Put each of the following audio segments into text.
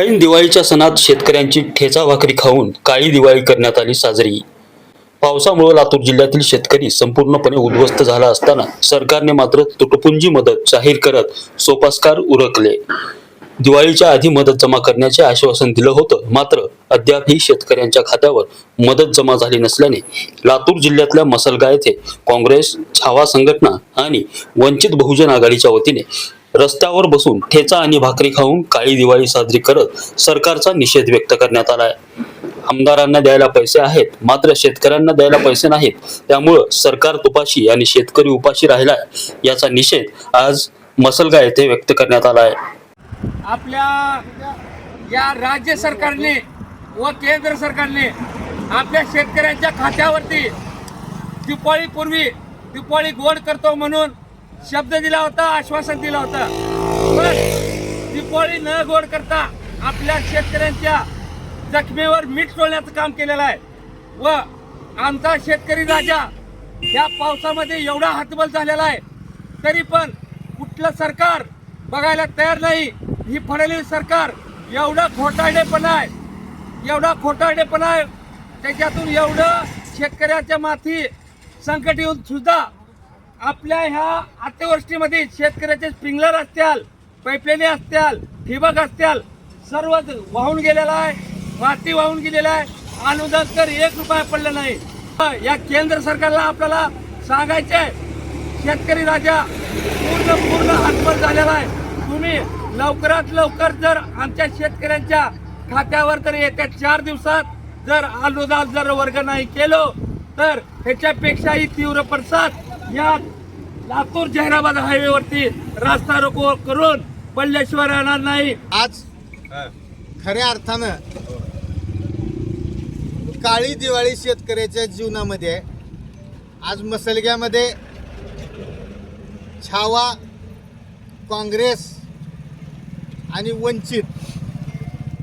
ऐन दिवाळीच्या सणात शेतकऱ्यांची ठेचा भाकरी खाऊन काळी दिवाळी करण्यात आली साजरी. पावसामुळे लातूर जिल्ह्यातील शेतकरी संपूर्णपणे उद्ध्वस्त झाला असताना सरकारने मात्र तुटपुंजी मदत जाहीर करत सोपास्कार उरकले. दिवाळीच्या आधी मदत जमा करण्याचे आश्वासन दिलं होतं मात्र अद्यापही शेतकऱ्यांच्या खात्यावर मदत जमा झाली नसल्याने लातूर जिल्ह्यातल्या मसलगा येथे काँग्रेस छावा संघटना आणि वंचित बहुजन आघाडीच्या वतीने रस्त्यावर बसून ठेचा आणि भाकरी खाऊन काळी दिवाळी साजरी करत सरकारचा निषेध व्यक्त करण्यात आलाय. आमदारांना द्यायला पैसे आहेत मात्र शेतकऱ्यांना द्यायला पैसे नाहीत. त्यामुळं सरकार तुपाशी आणि शेतकरी उपाशी राहिलाय याचा निषेध आज मसलगा येथे व्यक्त करण्यात आला आहे आपल्या या राज्य सरकारने व केंद्र सरकारने आपल्या शेतकऱ्यांच्या खात्यावरती दिपाळीपूर्वी दिपाळी गोड करतो म्हणून शब्द दिला होता आश्वासन दिलं होतं. पण दिपाळी न गोड करता आपल्या शेतकऱ्यांच्या जखमेवर मीठ सोडण्याचं काम केलेलं आहे. व आमचा शेतकरी राजा या पावसामध्ये एवढा हातबल झालेला आहे तरी पण कुठलं सरकार बघायला तयार नाही. ही फडणवीस सरकार एवढा खोटारडेपणा आहे एवढा खोटारडेपणा आहे. त्याच्यातून एवढं शेतकऱ्याच्या माथी संकट येऊन सुद्धा आपल्या ह्या अतिवृष्टीमध्ये शेतकऱ्याचे स्प्रिंगलर असतील पाईपलाईन असतील ठिबक असतील सर्व वाहून गेलेला आहे माती वाहून गेलेला आहे. अनुदान तर एक रुपया पडलं नाही. या केंद्र सरकारला आपल्याला सांगायचे आहे शेतकरी राजा पूर्ण पूर्ण हातभर झालेला आहे. तुम्ही लवकरात लवकर जर आमच्या शेतकऱ्यांच्या खात्यावर तर येत्या चार दिवसात जर अनुदान जर वर्ग नाही केलो तर ह्याच्यापेक्षाही तीव्र प्रसाद या लातूर जहिराबाद हायवेवरती रस्ता रोको करून पडल्याशिवाय राहणार नाही. आज खऱ्या अर्थानं काळी दिवाळी शेतकऱ्याच्या जीवनामध्ये आज मसलग्यामध्ये छावा काँग्रेस आणि वंचित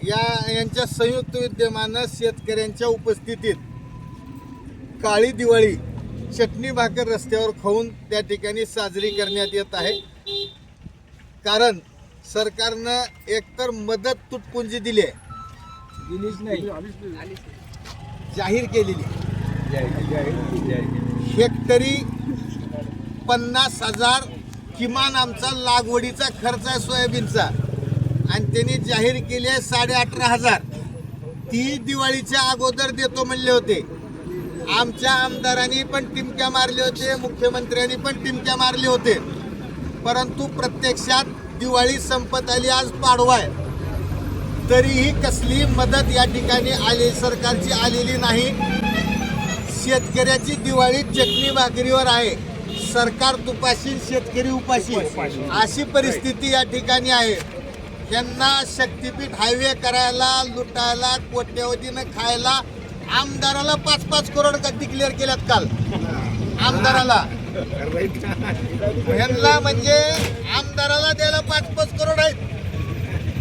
या यांच्या संयुक्त विद्यमानं शेतकऱ्यांच्या उपस्थितीत काळी दिवाळी चटणी भाकर रस्त्यावर खाऊन त्या ठिकाणी साजरी करण्यात येत आहे. कारण सरकारनं एकतर मदत तुटपुंजी दिली आहे. दिलीच नाही. जाहीर केलेली हेक्टरी पन्नास हजार किमान आमचा लागवडीचा खर्च आहे सोयाबीनचा. आणि त्यांनी जाहीर केली आहे साडे अठरा हजार. ती दिवाळीच्या अगोदर देतो म्हणले होते. आमच्या आमदारांनी पण टिमक्या मारले होते मुख्यमंत्र्यांनी पण टिमक्या मारले होते. परंतु प्रत्यक्षात दिवाळी संपत आली आज पाडवा आहे. तरीही कसली मदत या ठिकाणी आली सरकारची आलेली नाही. शेतकऱ्याची दिवाळी चटणी भाकरीवर आहे. सरकार तुपाशी शेतकरी उपाशी. अशी परिस्थिती या ठिकाणी आहे. त्यांना शक्तीपीठ हायवे करायला लुटायला कोट्यवधीनं खायला आमदाराला पाच पाच करोड डिक्लेअर केल्यात काल. आमदाराला. ह्यांना म्हणजे आमदाराला द्यायला पाच पाच करोड आहेत.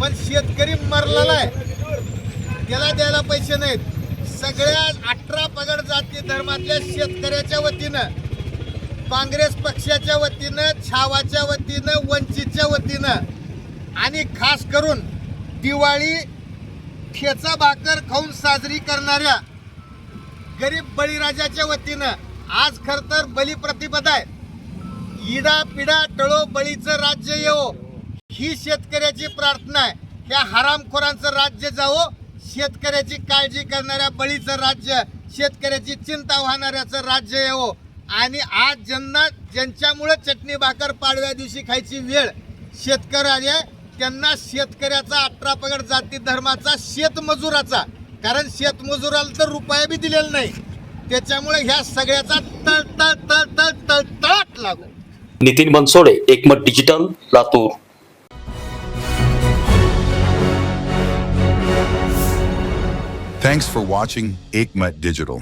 पण शेतकरी मरलेला आहे. त्याला द्यायला पैसे नाहीत. सगळ्या अठरा पगड जाती धर्मातल्या शेतकऱ्याच्या वतीनं काँग्रेस पक्षाच्या वतीनं छावाच्या वतीनं वंचितच्या वतीनं आणि खास करून दिवाळी ठेचा भाकर खाऊन साजरी करणाऱ्या गरीब बळीराजाच्या वतीनं आज खर तर बली प्रतिपदा आहे. इडा पिडा टळो बळीचं राज्य येवो. ही शेतकऱ्याची प्रार्थना आहे. ह्या हरामखोरांचं राज्य जावो. शेतकऱ्याची काळजी करणाऱ्या बळीचं राज्य शेतकऱ्याची चिंता वाहणाऱ्याचं राज्य येवो. आणि आज ज्यांना ज्यांच्यामुळे चटणी भाकर पाडव्या दिवशी खायची वेळ शेतकऱ्याने त्यांना शेतकऱ्याचा अठरा पगड जाती धर्माचा शेतमजुराचा कारण शेतमजुराला तर रुपया बी दिलेला नाही. त्याच्यामुळे ह्या सगळ्याचा तळ तळ तळ तळ तळ तळाट लागू. नितीन बनसोडे एकमत digital Latur. Thanks for watching Aikmat Digital.